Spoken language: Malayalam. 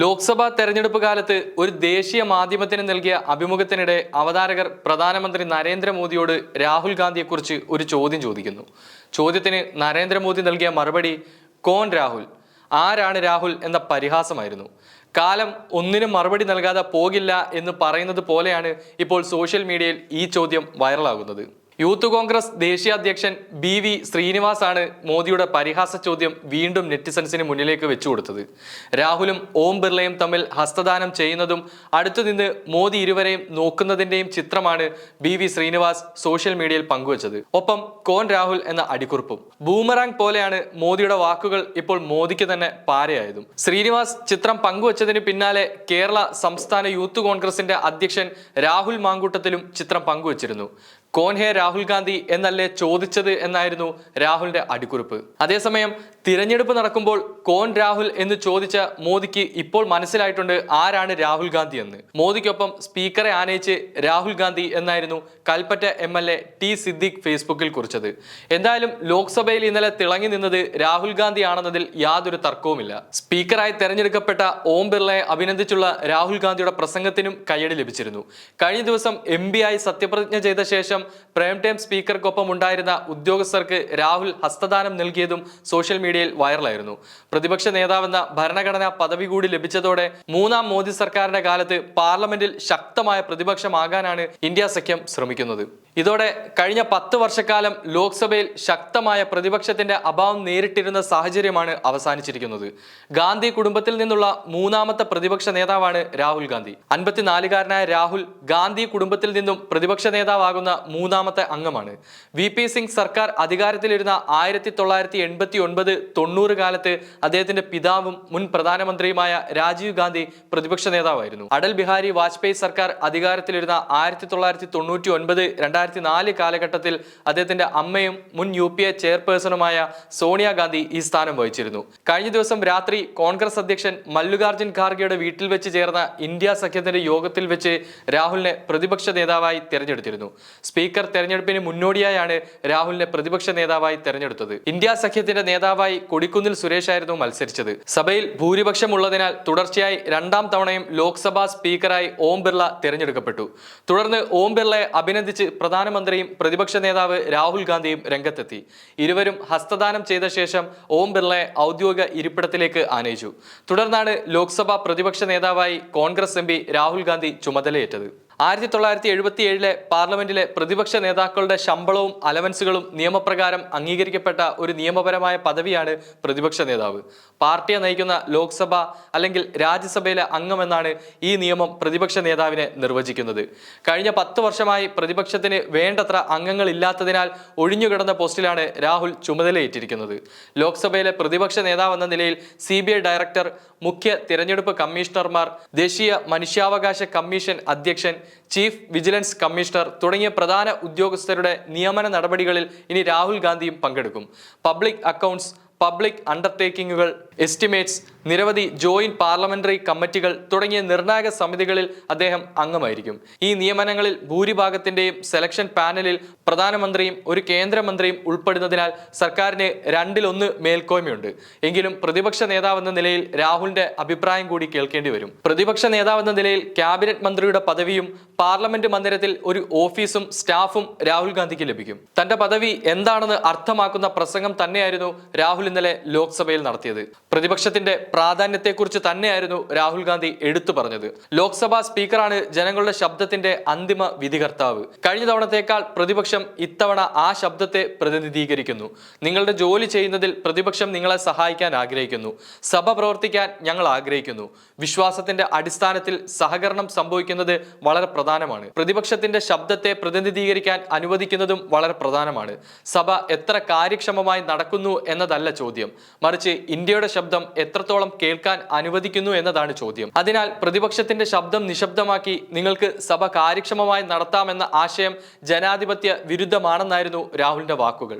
ലോക്സഭാ തെരഞ്ഞെടുപ്പ് കാലത്ത് ഒരു ദേശീയ മാധ്യമത്തിന് നൽകിയ അഭിമുഖത്തിനിടെ അവതാരകർ പ്രധാനമന്ത്രി നരേന്ദ്രമോദിയോട് രാഹുൽ ഗാന്ധിയെക്കുറിച്ച് ഒരു ചോദ്യം ചോദിക്കുന്നു. ചോദ്യത്തിന് നരേന്ദ്രമോദി നൽകിയ മറുപടി കോൺ രാഹുൽ? ആരാണ് രാഹുൽ? എന്ന പരിഹാസമായിരുന്നു. കാലം ഒന്നിനും മറുപടി നൽകാതെ പോകില്ല എന്ന് പറയുന്നത് പോലെയാണ് ഇപ്പോൾ സോഷ്യൽ മീഡിയയിൽ ഈ ചോദ്യം വൈറലാകുന്നത്. യൂത്ത് കോൺഗ്രസ് ദേശീയ അധ്യക്ഷൻ ബി വി ശ്രീനിവാസാണ് മോദിയുടെ പരിഹാസ ചോദ്യം വീണ്ടും നെറ്റിസൺസിന് മുന്നിലേക്ക് വെച്ചു കൊടുത്തത്. രാഹുലും ഓം ബിർളയും തമ്മിൽ ഹസ്തദാനം ചെയ്യുന്നതും അടുത്തുനിന്ന് മോദി ഇരുവരെയും നോക്കുന്നതിന്റെയും ചിത്രമാണ് ബി വി ശ്രീനിവാസ് സോഷ്യൽ മീഡിയയിൽ പങ്കുവച്ചത്. ഒപ്പം കോൻ രാഹുൽ എന്ന അടിക്കുറിപ്പും. ബൂമറാങ് പോലെയാണ് മോദിയുടെ വാക്കുകൾ ഇപ്പോൾ മോദിക്ക് തന്നെ പാരയായതും. ശ്രീനിവാസ് ചിത്രം പങ്കുവച്ചതിന് പിന്നാലെ കേരള സംസ്ഥാന യൂത്ത് കോൺഗ്രസിന്റെ അധ്യക്ഷൻ രാഹുൽ മാങ്കൂട്ടത്തിലും ചിത്രം പങ്കുവച്ചിരുന്നു. കോൻ ഹേ രാഹുൽ ഗാന്ധി എന്നല്ലേ ചോദിച്ചത് എന്നായിരുന്നു രാഹുലിന്റെ അടിക്കുറിപ്പ്. അതേസമയം തിരഞ്ഞെടുപ്പ് നടക്കുമ്പോൾ കോൻ രാഹുൽ എന്ന് ചോദിച്ച മോദിക്ക് ഇപ്പോൾ മനസ്സിലായിട്ടുണ്ട് ആരാണ് രാഹുൽ ഗാന്ധി എന്ന്. മോദിക്കൊപ്പം സ്പീക്കറെ ആനയിച്ച് രാഹുൽ ഗാന്ധി എന്നായിരുന്നു Kalpetta M L A T Siddique ഫേസ്ബുക്കിൽ കുറിച്ചത്. എന്തായാലും ലോക്സഭയിൽ ഇന്നലെ തിളങ്ങി നിന്നത് രാഹുൽ ഗാന്ധി ആണെന്നതിൽ യാതൊരു തർക്കവുമില്ല. സ്പീക്കറായി തെരഞ്ഞെടുക്കപ്പെട്ട ഓം ബിർളയെ അഭിനന്ദിച്ചുള്ള രാഹുൽ ഗാന്ധിയുടെ പ്രസംഗത്തിനും കയ്യടി ലഭിച്ചിരുന്നു. കഴിഞ്ഞ ദിവസം എം ആയി സത്യപ്രതിജ്ഞ ചെയ്ത ശേഷം പ്രൈം ടൈം സ്പീക്കർക്കൊപ്പം ഉണ്ടായിരുന്ന ഉദ്യോഗസ്ഥർക്ക് രാഹുൽ ഹസ്തദാനം നൽകിയതും സോഷ്യൽ മീഡിയയിൽ വൈറലായിരുന്നു. പ്രതിപക്ഷ നേതാവെന്ന ഭരണഘടനാ പദവി കൂടി ലഭിച്ചതോടെ മൂന്നാം മോദി സർക്കാരിന്റെ കാലത്ത് പാർലമെന്റിൽ ശക്തമായ പ്രതിപക്ഷമാകാനാണ് ഇന്ത്യ സഖ്യം ശ്രമിക്കുന്നത്. ഇതോടെ കഴിഞ്ഞ പത്ത് വർഷക്കാലം ലോക്സഭയിൽ ശക്തമായ പ്രതിപക്ഷത്തിന്റെ അഭാവം നേരിട്ടിരുന്ന സാഹചര്യമാണ് അവസാനിച്ചിരിക്കുന്നത്. ഗാന്ധി കുടുംബത്തിൽ നിന്നുള്ള മൂന്നാമത്തെ പ്രതിപക്ഷ നേതാവാണ് രാഹുൽ ഗാന്ധി. അൻപത്തിനാലുകാരനായ രാഹുൽ ഗാന്ധി കുടുംബത്തിൽ നിന്നും പ്രതിപക്ഷ നേതാവാകുന്ന മൂന്നാമത്തെ അംഗമാണ്. വി പി സിംഗ് സർക്കാർ അധികാരത്തിലിരുന്ന ആയിരത്തി തൊള്ളായിരത്തി എൺപത്തി ഒൻപത് തൊണ്ണൂറ് കാലത്ത് അദ്ദേഹത്തിന്റെ പിതാവും മുൻ പ്രധാനമന്ത്രിയുമായ രാജീവ് ഗാന്ധി പ്രതിപക്ഷ നേതാവായിരുന്നു. അടൽ ബിഹാരി വാജ്പേയി സർക്കാർ അധികാരത്തിലിരുന്ന ആയിരത്തി തൊള്ളായിരത്തി തൊണ്ണൂറ്റി ഒൻപത് രണ്ടായിരത്തി നാല് കാലഘട്ടത്തിൽ അദ്ദേഹത്തിന്റെ അമ്മയും മുൻ യു പി എ ചെയർപേഴ്സണുമായ സോണിയാഗാന്ധി ഈ സ്ഥാനം വഹിച്ചിരുന്നു. കഴിഞ്ഞ ദിവസം രാത്രി കോൺഗ്രസ് അധ്യക്ഷൻ മല്ലികാർജുൻ ഖാർഗെയുടെ വീട്ടിൽ വെച്ച് ചേർന്ന ഇന്ത്യ സഖ്യത്തിന്റെ യോഗത്തിൽ വെച്ച് രാഹുലിനെ പ്രതിപക്ഷ നേതാവായി തെരഞ്ഞെടുത്തിരുന്നു. സ്പീക്കർ തെരഞ്ഞെടുപ്പിന് മുന്നോടിയായാണ് രാഹുലിനെ പ്രതിപക്ഷ നേതാവായി തെരഞ്ഞെടുത്തത്. ഇന്ത്യ സഖ്യത്തിന്റെ നേതാവായി കൊടിക്കുന്നിൽ സുരേഷായിരുന്നു മത്സരിച്ചത്. സഭയിൽ ഭൂരിപക്ഷം ഉള്ളതിനാൽ തുടർച്ചയായി രണ്ടാം തവണയും ലോക്സഭാ സ്പീക്കറായി ഓം ബിർള തെരഞ്ഞെടുക്കപ്പെട്ടു. തുടർന്ന് ഓം ബിർളയെ അഭിനന്ദിച്ച് പ്രധാനമന്ത്രിയും പ്രതിപക്ഷ നേതാവ് രാഹുൽ ഗാന്ധിയും രംഗത്തെത്തി. ഇരുവരും ഹസ്തദാനം ചെയ്ത ശേഷം ഓം ബിർളയെ ഔദ്യോഗിക ഇരിപ്പിടത്തിലേക്ക് ആനയിച്ചു. തുടർന്നാണ് ലോക്സഭാ പ്രതിപക്ഷ നേതാവായി കോൺഗ്രസ് എം രാഹുൽ ഗാന്ധി ചുമതലയേറ്റത്. ആയിരത്തി തൊള്ളായിരത്തി എഴുപത്തി ഏഴിലെ പാർലമെന്റിലെ പ്രതിപക്ഷ നേതാക്കളുടെ ശമ്പളവും അലവൻസുകളും നിയമപ്രകാരം അംഗീകരിക്കപ്പെട്ട ഒരു നിയമപരമായ പദവിയാണ് പ്രതിപക്ഷ നേതാവ്. പാർട്ടിയെ നയിക്കുന്ന ലോക്സഭ അല്ലെങ്കിൽ രാജ്യസഭയിലെ അംഗമെന്നാണ് ഈ നിയമം പ്രതിപക്ഷ നേതാവിനെ നിർവചിക്കുന്നത്. കഴിഞ്ഞ പത്ത് വർഷമായി പ്രതിപക്ഷത്തിന് വേണ്ടത്ര അംഗങ്ങൾ ഇല്ലാത്തതിനാൽ ഒഴിഞ്ഞുകിടന്ന പോസ്റ്റിലാണ് രാഹുൽ ചുമതലയേറ്റിരിക്കുന്നത്. ലോക്സഭയിലെ പ്രതിപക്ഷ നേതാവെന്ന നിലയിൽ സി ഡയറക്ടർ മുഖ്യ തിരഞ്ഞെടുപ്പ് കമ്മീഷണർമാർ ദേശീയ മനുഷ്യാവകാശ കമ്മീഷൻ അധ്യക്ഷൻ ചീഫ് വിജിലൻസ് കമ്മീഷണർ തുടങ്ങിയ പ്രധാന ഉദ്യോഗസ്ഥരുടെ നിയമന നടപടികളിൽ ഇനി രാഹുൽ ഗാന്ധിയും പങ്കെടുക്കും. പബ്ലിക് അക്കൗണ്ട്സ് പബ്ലിക് അണ്ടർടേക്കിങ്ങുകൾ എസ്റ്റിമേറ്റ്സ് നിരവധി ജോയിന്റ് പാർലമെന്ററി കമ്മിറ്റികൾ തുടങ്ങിയ നിർണായക സമിതികളിൽ അദ്ദേഹം അംഗമായിരിക്കും. ഈ നിയമനങ്ങളിൽ ഭൂരിഭാഗത്തിന്റെയും സെലക്ഷൻ പാനലിൽ പ്രധാനമന്ത്രിയും ഒരു കേന്ദ്രമന്ത്രിയും ഉൾപ്പെടുന്നതിനാൽ സർക്കാരിന് രണ്ടിലൊന്ന് മേൽക്കോയ്മയുണ്ട്. എങ്കിലും പ്രതിപക്ഷ നേതാവെന്ന നിലയിൽ രാഹുലിന്റെ അഭിപ്രായം കൂടി കേൾക്കേണ്ടി വരും. പ്രതിപക്ഷ നേതാവെന്ന നിലയിൽ ക്യാബിനറ്റ് മന്ത്രിയുടെ പദവിയും പാർലമെന്റ് മന്ദിരത്തിൽ ഒരു ഓഫീസും സ്റ്റാഫും രാഹുൽ ഗാന്ധിക്ക് ലഭിക്കും. തന്റെ പദവി എന്താണെന്ന് അർത്ഥമാക്കുന്ന പ്രസംഗം തന്നെയായിരുന്നു രാഹുൽ ഇന്നലെ ലോക്സഭയിൽ നടത്തിയത്. പ്രതിപക്ഷത്തിന്റെ പ്രാധാന്യത്തെക്കുറിച്ച് തന്നെയായിരുന്നു രാഹുൽ ഗാന്ധി എടുത്തു പറഞ്ഞത്. ലോക്സഭാ സ്പീക്കറാണ് ജനങ്ങളുടെ ശബ്ദത്തിന്റെ അന്തിമ വിധികർത്താവ്. കഴിഞ്ഞ തവണത്തേക്കാൾ പ്രതിപക്ഷം ഇത്തവണ ആ ശബ്ദത്തെ പ്രതിനിധീകരിക്കുന്നു. നിങ്ങളുടെ ജോലി ചെയ്യുന്നതിൽ പ്രതിപക്ഷം നിങ്ങളെ സഹായിക്കാൻ ആഗ്രഹിക്കുന്നു. സഭ പ്രവർത്തിക്കാൻ ഞങ്ങൾ ആഗ്രഹിക്കുന്നു. വിശ്വാസത്തിന്റെ അടിസ്ഥാനത്തിൽ സഹകരണം സംഭവിക്കുന്നത് വളരെ പ്രധാനമാണ്. പ്രതിപക്ഷത്തിന്റെ ശബ്ദത്തെ പ്രതിനിധീകരിക്കാൻ അനുവദിക്കുന്നതും വളരെ പ്രധാനമാണ്. സഭ എത്ര കാര്യക്ഷമമായി നടക്കുന്നു എന്നതല്ല ചോദ്യം. മറിച്ച് ഇന്ത്യയുടെ ശബ്ദം എത്രത്തോളം കേൾക്കാൻ അനുവദിക്കുന്നു എന്നതാണ് ചോദ്യം. അതിനാൽ പ്രതിപക്ഷത്തിന്റെ ശബ്ദം നിശബ്ദമാക്കി നിങ്ങൾക്ക് സഭ കാര്യക്ഷമമായി നടത്താമെന്ന ആശയം ജനാധിപത്യ വിരുദ്ധമാണെന്നായിരുന്നു രാഹുലിന്റെ വാക്കുകൾ.